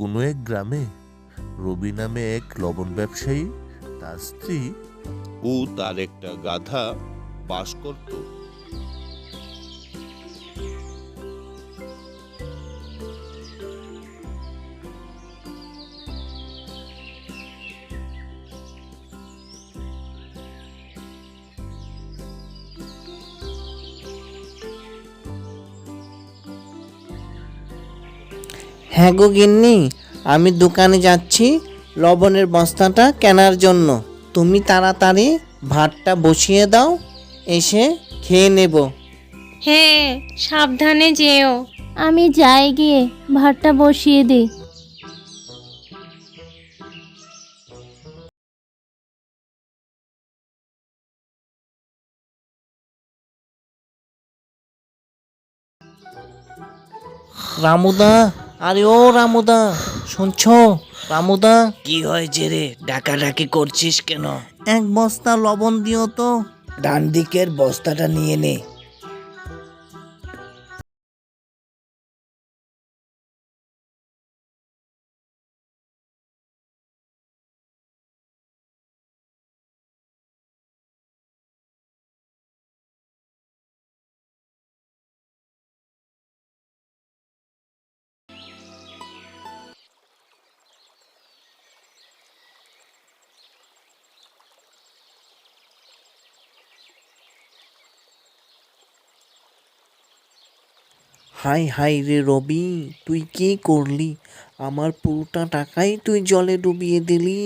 কোনো এক গ্রামে রবি নামে এক লবণ ব্যবসায়ী, তার স্ত্রী ও তার একটা গাধা বাস করত। হ্যাঁ গো গিন্নি আমি দোকানে যাচ্ছি লবণের বস্তাটা কেনার জন্য। তুমি তাড়াতাড়ি ভাতটা বসিয়ে দাও এসে খেয়ে নেব। হ্যাঁ সাবধানে যেও। আমি যাই গিয়ে ভাতটা বসিয়ে দিই। রামুদা আরে ও রামুদা শুনছো? রামুদা? কি হয়েছে রে? ডাকাডাকি করছিস কেন? এক বস্তা লবণ দিও তো। ডান দিকের বস্তাটা নিয়ে নে। হাই হাই রে রবি তুই কি করলি? আমার পুরোটা টাকাই তুই জলে ডুবিয়ে দিলি।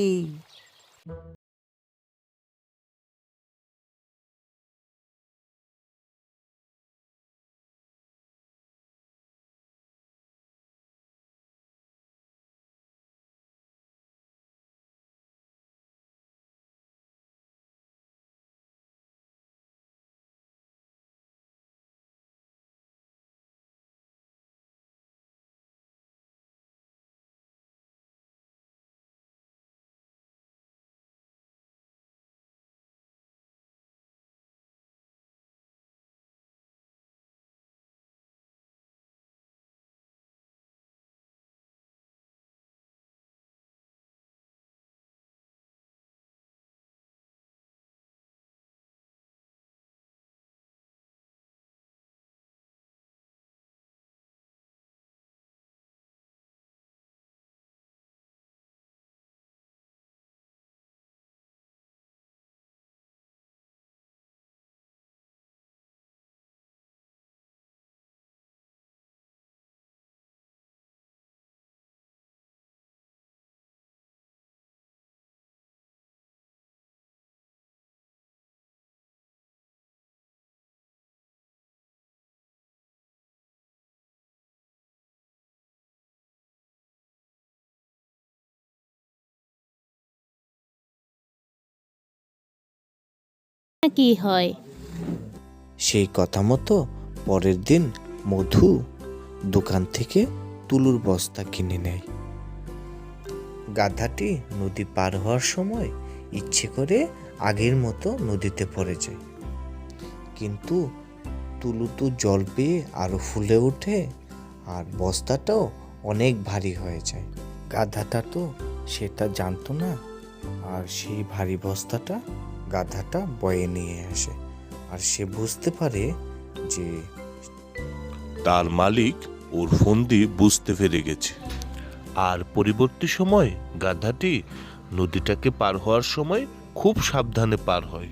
কি হয়? সেই কথা মতো পরের দিন মধু দোকান থেকে তুলুর বস্তা কিনে নেয়। গাধাটি নদী পার হওয়ার সময় ইচ্ছে করে আগের মতো নদীতে পড়ে যায়। কিন্তু তুলু তো জল পেয়ে আরও ফুলে ওঠে আর বস্তাটাও অনেক ভারী হয়ে যায়। গাধাটা তো সেটা জানতো না আর সেই ভারী বস্তাটা গাধাটা বয়ে নিয়ে আসে। আর সে বুঝতে পারে যে তার মালিক ওর ফন্দি বুঝতে পেরে গেছে। আর পরিবর্তী সময় গাধাটি নদীটাকে পার হওয়ার সময় খুব সাবধানে পার হয়।